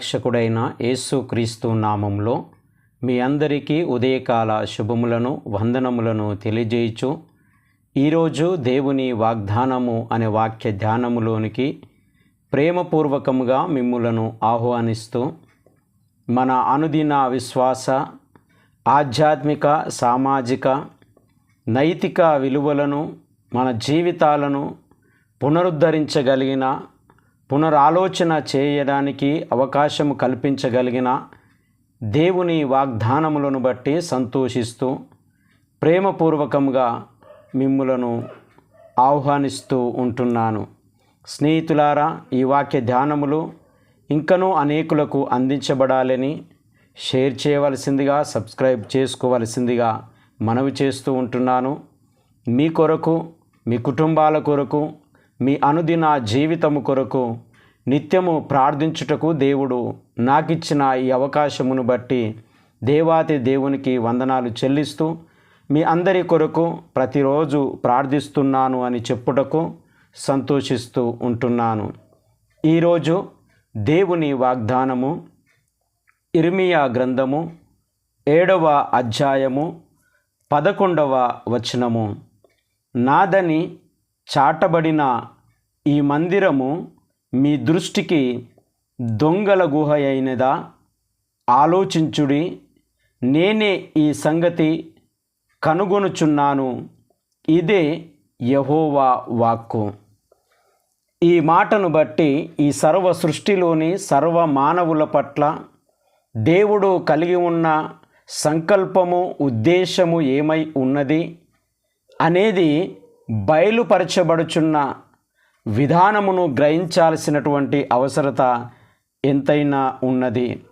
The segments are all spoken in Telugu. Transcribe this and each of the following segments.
రక్షకుడైన యేసుక్రీస్తు నామంలో మీ అందరికీ ఉదయకాల శుభములను వందనములను తెలియజేయచు ఈరోజు దేవుని వాగ్దానము అనే వాక్య ధ్యానములోనికి ప్రేమపూర్వకముగా మిమ్ములను ఆహ్వానిస్తూ మన అనుదిన విశ్వాస ఆధ్యాత్మిక సామాజిక నైతిక విలువలను మన జీవితాలను పునరుద్ధరించగలిగిన పునరాలోచన చేయడానికి అవకాశం కల్పించగలిగిన దేవుని వాగ్దానములను బట్టి సంతోషిస్తూ ప్రేమపూర్వకంగా మిమ్ములను ఆహ్వానిస్తూ ఉంటున్నాను. స్నేహితులారా ఈ వాక్య ధ్యానములు ఇంకనూ అనేకులకు అందించబడాలని షేర్ చేయవలసిందిగా సబ్స్క్రైబ్ చేసుకోవలసిందిగా మనవి చేస్తూ ఉంటున్నాను. మీ కొరకు మీ కుటుంబాల కొరకు మీ అనుదిన జీవితము కొరకు నిత్యము ప్రార్థించుటకు దేవుడు నాకిచ్చిన ఈ అవకాశమును బట్టి దేవాతి దేవునికి వందనాలు చెల్లిస్తూ మీ అందరి కొరకు ప్రతిరోజు ప్రార్థిస్తున్నాను అని చెప్పుటకు సంతోషిస్తూ ఉంటున్నాను. ఈరోజు దేవుని వాగ్దానము ఇర్మియా గ్రంథము ఏడవ అధ్యాయము పదకొండవ వచనము. నాదని చాటబడిన ఈ మందిరము మీ దృష్టికి దొంగల గుహ అయినదా? ఆలోచించుడి నేనే ఈ సంగతి కనుగొనుచున్నాను. ఇదే యహోవా వాక్కు. ఈ మాటను బట్టి ఈ సర్వ సృష్టిలోని సర్వ మానవుల పట్ల దేవుడు కలిగి ఉన్న సంకల్పము ఉద్దేశము ఏమై ఉన్నది? అనేది బయలుపరచబడుచున్న విధానమును గ్రహించాల్సినటువంటి అవసరత ఎంతైనా ఉన్నది.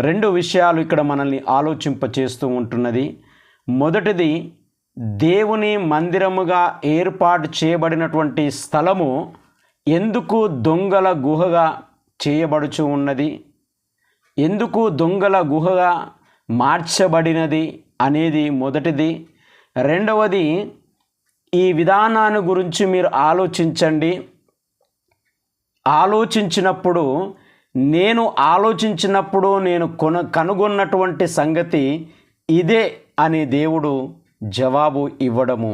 రెండు విషయాలు ఇక్కడ మనల్ని ఆలోచింపచేస్తూ ఉంటున్నది. మొదటిది దేవుని మందిరముగా ఏర్పాటు చేయబడినటువంటి స్థలము ఎందుకు దొంగల గుహగా చేయబడుచు ఉన్నది? ఎందుకు దొంగల గుహగా మార్చబడినది అనేది మొదటిది. రెండవది ఈ విధానాన్ని గురించి మీరు ఆలోచించండి. ఆలోచించినప్పుడు నేను ఆలోచించినప్పుడు నేను కొన కనుగొన్నటువంటి సంగతి ఇదే అని దేవుడు జవాబు ఇవ్వడము.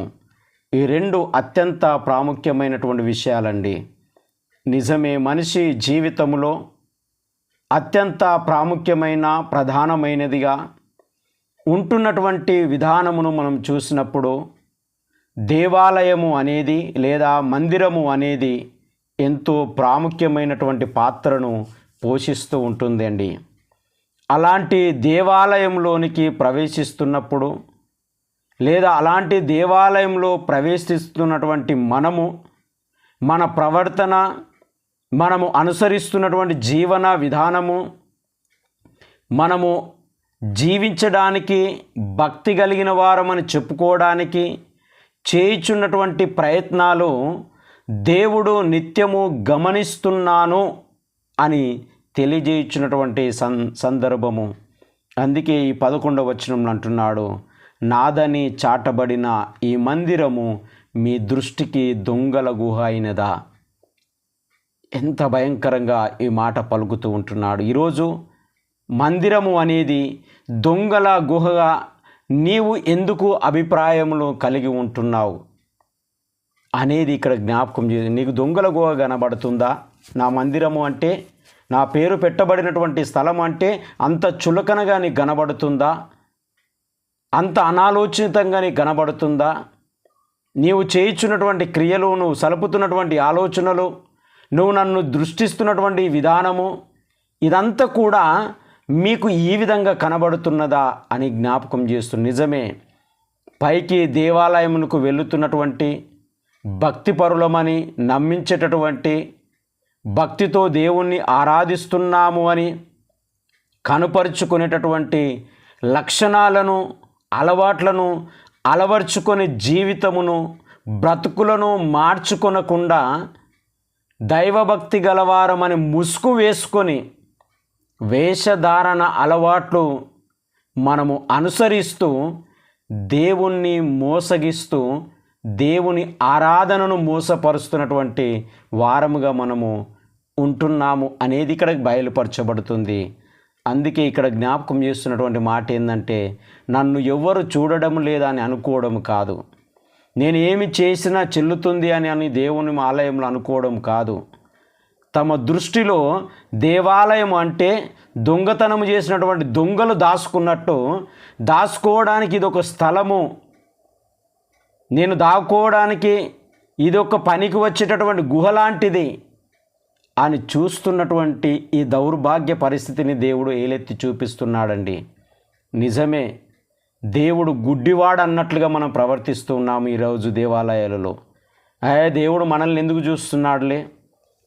ఈ రెండు అత్యంత ప్రాముఖ్యమైనటువంటి విషయాలండి. నిజమే మనిషి జీవితంలో అత్యంత ప్రాముఖ్యమైన ప్రధానమైనదిగా ఉంటున్నటువంటి విధానమును మనం చూసినప్పుడు దేవాలయము అనేది లేదా మందిరము అనేది ఎంతో ప్రాముఖ్యమైనటువంటి పాత్రను పోషిస్తూ ఉంటుందండి. అలాంటి దేవాలయంలోనికి ప్రవేశిస్తున్నప్పుడు లేదా అలాంటి దేవాలయంలో ప్రవేశిస్తున్నటువంటి మనము మన ప్రవర్తన మనము అనుసరిస్తున్నటువంటి జీవన విధానము మనము జీవించడానికి భక్తి కలిగిన వారమని చెప్పుకోవడానికి చేయుచున్నటువంటి ప్రయత్నాలు దేవుడు నిత్యము గమనిస్తున్నాను అని తెలియజేయుచున్నటువంటి సం సందర్భము. అందుకే ఈ పదకొండవ వచనంలో అంటున్నాడు నాదని చాటబడిన ఈ మందిరము మీ దృష్టికి దొంగల గుహ అయినదా? ఎంత భయంకరంగా ఈ మాట పలుకుతూ ఉంటున్నాడు. ఈరోజు మందిరము అనేది దొంగల గుహగా నీవు ఎందుకు అభిప్రాయములు కలిగి ఉంటున్నావు అనేది ఇక్కడ జ్ఞాపకం చేసి నీకు దొంగల గుహ కనబడుతుందా? నా మందిరము అంటే నా పేరు పెట్టబడినటువంటి స్థలం అంటే అంత చులకనగా నీకు కనబడుతుందా? అంత అనాలోచితంగా నీకు కనబడుతుందా? నీవు చేయించున్నటువంటి క్రియలు నువ్వు సలుపుతున్నటువంటి ఆలోచనలు నువ్వు నన్ను దృష్టిస్తున్నటువంటి విధానము ఇదంతా కూడా మీకు ఈ విధంగా కనబడుతున్నదా అని జ్ఞాపకం చేస్తూ నిజమే పైకి దేవాలయమునకు వెళుతున్నటువంటి భక్తిపరులమని నమ్మించేటటువంటి భక్తితో దేవుణ్ణి ఆరాధిస్తున్నాము అని కనుపరుచుకునేటటువంటి లక్షణాలను అలవాట్లను అలవర్చుకొని జీవితమును బ్రతుకులను మార్చుకొనకుండా దైవభక్తి గలవారమని ముసుగు వేసుకొని వేషధారణ అలవాట్లు మనము అనుసరిస్తూ దేవుణ్ణి మోసగిస్తూ దేవుని ఆరాధనను మోసపరుస్తున్నటువంటి వారముగా మనము ఉంటున్నాము అనేది ఇక్కడ బయలుపరచబడుతుంది. అందుకే ఇక్కడ జ్ఞాపకం చేస్తున్నటువంటి మాట ఏంటంటే నన్ను ఎవ్వరు చూడడం లేదా అని అనుకోవడం కాదు. నేను ఏమి చేసినా చెల్లుతుంది అని అని దేవుని ఆలయంలో అనుకోవడం కాదు. తమ దృష్టిలో దేవాలయం అంటే దొంగతనం చేసినటువంటి దొంగలు దాచుకున్నట్టు దాచుకోవడానికి ఇది ఒక స్థలము. నేను దాక్కోవడానికి ఇది ఒక పనికి వచ్చేటటువంటి గుహ లాంటిది అని చూస్తున్నటువంటి ఈ దౌర్భాగ్య పరిస్థితిని దేవుడు ఏలెత్తి చూపిస్తున్నాడండి. నిజమే దేవుడు గుడ్డివాడు అన్నట్లుగా మనం ప్రవర్తిస్తున్నాము ఈరోజు దేవాలయాలలో. అయ్యా దేవుడు మనల్ని ఎందుకు చూస్తున్నాడులే?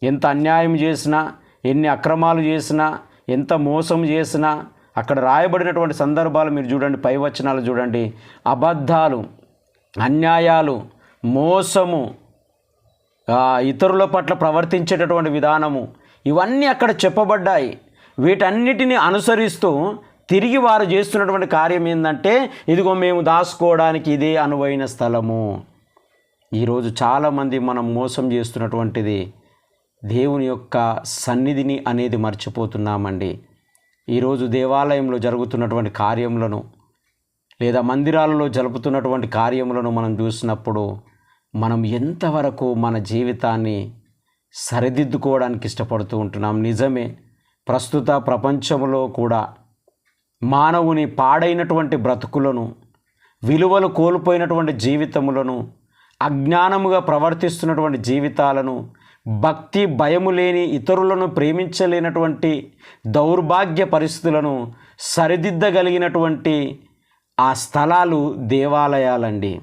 ఎంత అన్యాయం చేసినా ఎన్ని అక్రమాలు చేసినా ఎంత మోసం చేసినా అక్కడ రాయబడినటువంటి సందర్భాలు మీరు చూడండి పైవచనాలు చూడండి. అబద్ధాలు అన్యాయాలు మోసము ఇతరుల పట్ల ప్రవర్తించేటటువంటి విధానము ఇవన్నీ అక్కడ చెప్పబడ్డాయి. వీటన్నిటిని అనుసరిస్తూ తిరిగి వారు చేస్తున్నటువంటి కార్యం ఏంటంటే ఇదిగో మేము దాచుకోవడానికి ఇదే అనువైన స్థలము. ఈరోజు చాలామంది మనం మోసం చేస్తున్నటువంటిది దేవుని యొక్క సన్నిధిని అనేది మర్చిపోతున్నామండి. ఈరోజు దేవాలయంలో జరుగుతున్నటువంటి కార్యములను లేదా మందిరాలలో జరుపుతున్నటువంటి కార్యములను మనం చూసినప్పుడు మనం ఎంతవరకు మన జీవితాన్ని సరిదిద్దుకోవడానికి ఇష్టపడుతూ ఉంటున్నాం. నిజమే ప్రస్తుత ప్రపంచంలో కూడా మానవుని పాడైనటువంటి బ్రతుకులను విలువలు కోల్పోయినటువంటి జీవితములను అజ్ఞానముగా ప్రవర్తిస్తున్నటువంటి జీవితాలను భక్తి భయము లేని ఇతరులను ప్రేమించలేనటువంటి దౌర్భాగ్య పరిస్థితులను సరిదిద్దగలిగినటువంటి ఆ స్థలాలు దేవాలయాలండి.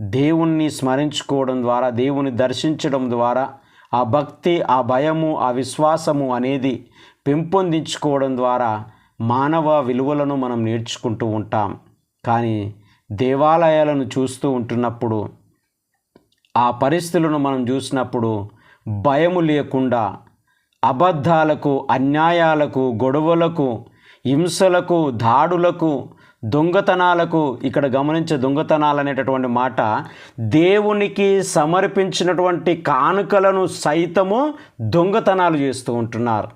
దేవుణ్ణి స్మరించుకోవడం ద్వారా దేవుని దర్శించడం ద్వారా ఆ భక్తి ఆ భయము ఆ విశ్వాసము అనేది పెంపొందించుకోవడం ద్వారా మానవ విలువలను మనం నేర్చుకుంటూ ఉంటాం. కానీ దేవాలయాలను చూస్తూ ఉంటున్నప్పుడు ఆ పరిస్థితులను మనం చూసినప్పుడు భయము లేకుండా అబద్ధాలకు అన్యాయాలకు గొడవలకు హింసలకు దాడులకు దొంగతనాలకు ఇక్కడ గమనించే దొంగతనాలు అనేటటువంటి మాట దేవునికి సమర్పించినటువంటి కానుకలను సైతము దొంగతనాలు చేస్తూ ఉంటున్నారు.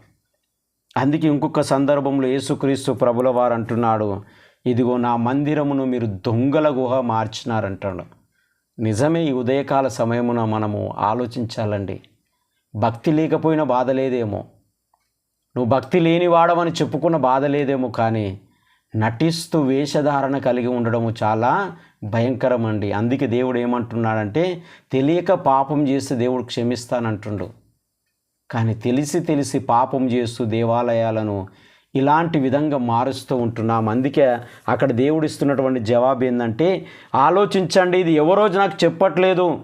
అందుకే ఇంకొక సందర్భంలో యేసుక్రీస్తు ప్రభుల వారు అంటున్నాడు ఇదిగో నా మందిరమును మీరు దొంగల గుహ మార్చినారంటాడు. నిజమే ఈ ఉదయకాల సమయమున మనము ఆలోచించాలండి. భక్తి లేకపోయినా బాధ లేదేమో. నువ్వు భక్తి లేనివాడవని చెప్పుకున్న బాధ లేదేమో కానీ నటిస్తూ వేషధారణ కలిగి ఉండడము చాలా భయంకరం అండి అందుకే దేవుడు ఏమంటున్నాడంటే తెలియక పాపం చేస్తే దేవుడు క్షమిస్తానంటుండు. కానీ తెలిసి తెలిసి పాపం చేస్తూ దేవాలయాలను ఇలాంటి విధంగా మారుస్తూ ఉంటున్నాం. అందుకే అక్కడ దేవుడు ఇస్తున్నటువంటి జవాబు ఏంటంటే ఆలోచించండి ఇది ఎవరోజు నాకు చెప్పట్లేదు.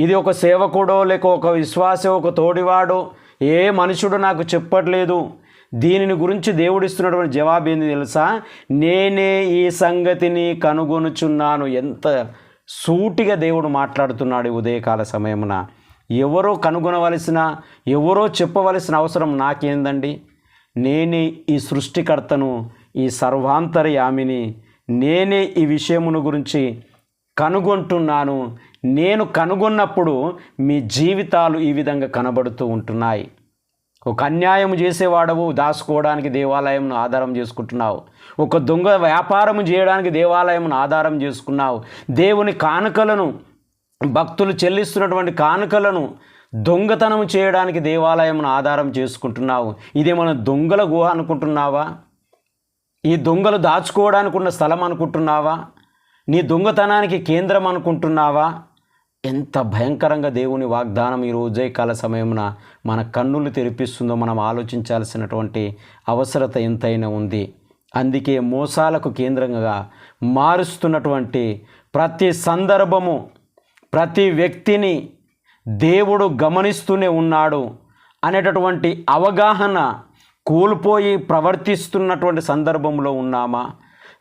ఇది ఒక సేవకుడో లేక ఒక విశ్వాసో ఒక తోడివాడో ఏ మనుషుడు నాకు చెప్పట్లేదు. దీనిని గురించి దేవుడిస్తున్నటువంటి జవాబు ఏంది తెలుసా? నేనే ఈ సంగతిని కనుగొనుచున్నాను. ఎంత సూటిగా దేవుడు మాట్లాడుతున్నాడు ఉదయకాల సమయమున. ఎవరో కనుగొనవలసిన ఎవరో చెప్పవలసిన అవసరం నాకేందండి? నేనే ఈ సృష్టికర్తను ఈ సర్వాంతర్యామిని నేనే ఈ విషయమును గురించి కనుగొంటున్నాను. నేను కనుగొన్నప్పుడు మీ జీవితాలు ఈ విధంగా కనబడుతూ ఉంటున్నాయి. ఒక అన్యాయం చేసేవాడవు దాచుకోవడానికి దేవాలయంను ఆధారం చేసుకుంటున్నావు. ఒక దొంగ వ్యాపారం చేయడానికి దేవాలయంను ఆధారం చేసుకున్నావు. దేవుని కానుకలను భక్తులు చెల్లిస్తున్నటువంటి కానుకలను దొంగతనం చేయడానికి దేవాలయంను ఆధారం చేసుకుంటున్నావు. ఇదేమన్నా దొంగల గుహ అనుకుంటున్నావా? ఈ దొంగలు దాచుకోవడానికి ఉన్న స్థలం అనుకుంటున్నావా? నీ దొంగతనానికి కేంద్రం అనుకుంటున్నావా? ఎంత భయంకరంగా దేవుని వాగ్దానం ఈ రోజైకాల సమయమున మన కన్నులు తెరిపిస్తుందో మనం ఆలోచించాల్సినటువంటి అవసరత ఎంతైనా ఉంది. అందుకే మోసాలకు కేంద్రంగా మారుస్తున్నటువంటి ప్రతి సందర్భము ప్రతి వ్యక్తిని దేవుడు గమనిస్తూనే ఉన్నాడు అనేటటువంటి అవగాహన కోల్పోయి ప్రవర్తిస్తున్నటువంటి సందర్భంలో ఉన్నామా?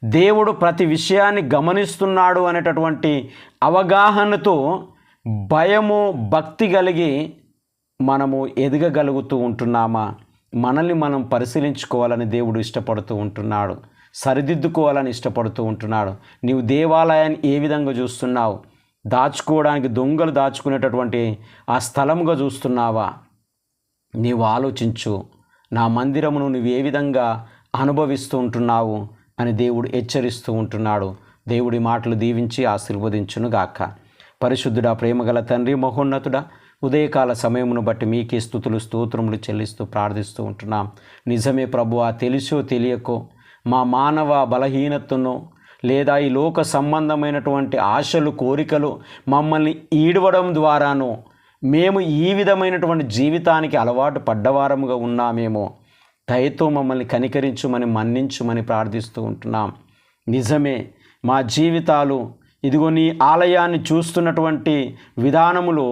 దేవుడు ప్రతి విషయాన్ని గమనిస్తున్నాడు అనేటటువంటి అవగాహనతో భయము భక్తి కలిగి మనము ఎదగగలుగుతూ ఉంటున్నామా? మనల్ని మనం పరిశీలించుకోవాలని దేవుడు ఇష్టపడుతూ ఉంటున్నాడు. సరిదిద్దుకోవాలని ఇష్టపడుతూ ఉంటున్నాడు. నీవు దేవాలయాన్ని ఏ విధంగా చూస్తున్నావు? దాచుకోవడానికి దొంగలు దాచుకునేటటువంటి ఆ స్థలముగా చూస్తున్నావా? నీవు ఆలోచించు. నా మందిరమును నువ్వు ఏ విధంగా అనుభవిస్తూ ఉంటున్నావు? అని దేవుడు హెచ్చరిస్తూ ఉంటున్నాడు. దేవుడి మాటలు దీవించి ఆశీర్వదించును గాక. పరిశుద్ధుడా ప్రేమగల తండ్రి మహోన్నతుడా ఉదయకాల సమయమును బట్టి మీకే స్థుతులు స్తోత్రములు చెల్లిస్తూ ప్రార్థిస్తూ ఉంటున్నాం. నిజమే ప్రభువా తెలుసో తెలియకో మా మానవ బలహీనతను లేదా ఈ లోక సంబంధమైనటువంటి ఆశలు కోరికలు మమ్మల్ని ఈడవడం ద్వారాను మేము ఈ విధమైనటువంటి జీవితానికి అలవాటు పడ్డవారముగా ఉన్నామేమో. దయతో మమ్మల్ని కనికరించుమని మన్నించుమని ప్రార్థిస్తూ ఉంటున్నాం. నిజమే మా జీవితాలు ఇదిగో నీ ఆలయాన్ని చూస్తున్నటువంటి విధానములో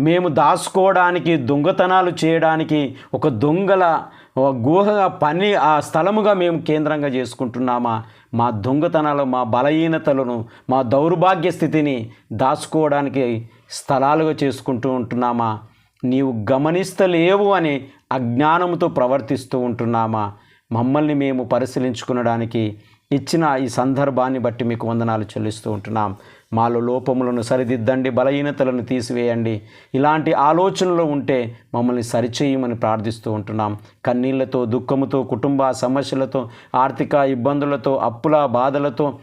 మేము దాచుకోవడానికి దొంగతనాలు చేయడానికి ఒక దొంగల గుహగా పని ఆ స్థలముగా మేము కేంద్రంగా చేసుకుంటున్నామా? మా దొంగతనాలు మా బలహీనతలను మా దౌర్భాగ్య స్థితిని దాచుకోవడానికి స్థలాలుగా చేసుకుంటూ ఉంటున్నామా? నీవు గమనిస్తలేవు అని అజ్ఞానంతో ప్రవర్తిస్తూ ఉంటున్నామా? మమ్మల్ని మేము పరిశీలించుకునడానికి ఇచ్చిన ఈ సందర్భాన్ని బట్టి మీకు వందనాలు చెల్లిస్తూ ఉంటున్నాం. మాలో లోపములను సరిదిద్దండి బలహీనతలను తీసివేయండి. ఇలాంటి ఆలోచనలు ఉంటే మమ్మల్ని సరిచేయమని ప్రార్థిస్తూ ఉంటున్నాం. కన్నీళ్ళతో దుఃఖముతో కుటుంబ సమస్యలతో ఆర్థిక ఇబ్బందులతో అప్పుల బాధలతో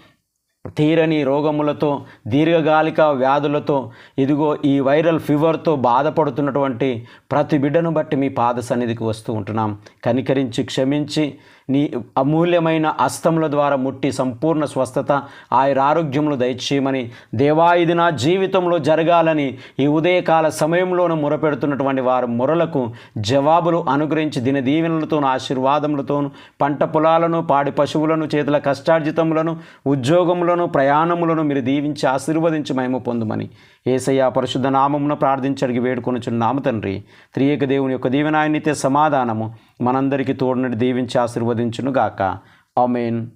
తీరని రోగములతో దీర్ఘకాలిక వ్యాధులతో ఇదిగో ఈ వైరల్ ఫీవర్తో బాధపడుతున్నటువంటి ప్రతి బిడ్డను బట్టి మీ పాద సన్నిధికి వస్తూ ఉంటున్నాం. కనికరించి క్షమించి నీ అమూల్యమైన అస్తముల ద్వారా ముట్టి సంపూర్ణ స్వస్థత ఆయన ఆరోగ్యములు దయచేయమని దేవా ఇది నా జీవితంలో జరగాలని ఈ ఉదయకాల సమయంలోనూ మొరపెడుతున్నటువంటి వారి మొరలకు జవాబులు అనుగ్రహించి దిన దీవెనలతోనూ ఆశీర్వాదములతోనూ పంట పొలాలను పాడి పశువులను చేతుల కష్టార్జితములను ఉద్యోగములను ప్రయాణములను మీరు దీవించి ఆశీర్వదించి మేము పొందుమని. ఏసయ్య పరిశుద్ధ నామమును ప్రార్థించడికి వేడుకొనుచున్నాము తండ్రి త్రియేక దేవుని యొక్క దీవెనాయనితే సమాధానము. మనందరికీ తోడునడి దీవించి ఆశీర్వదించును గాక ఆమెన్.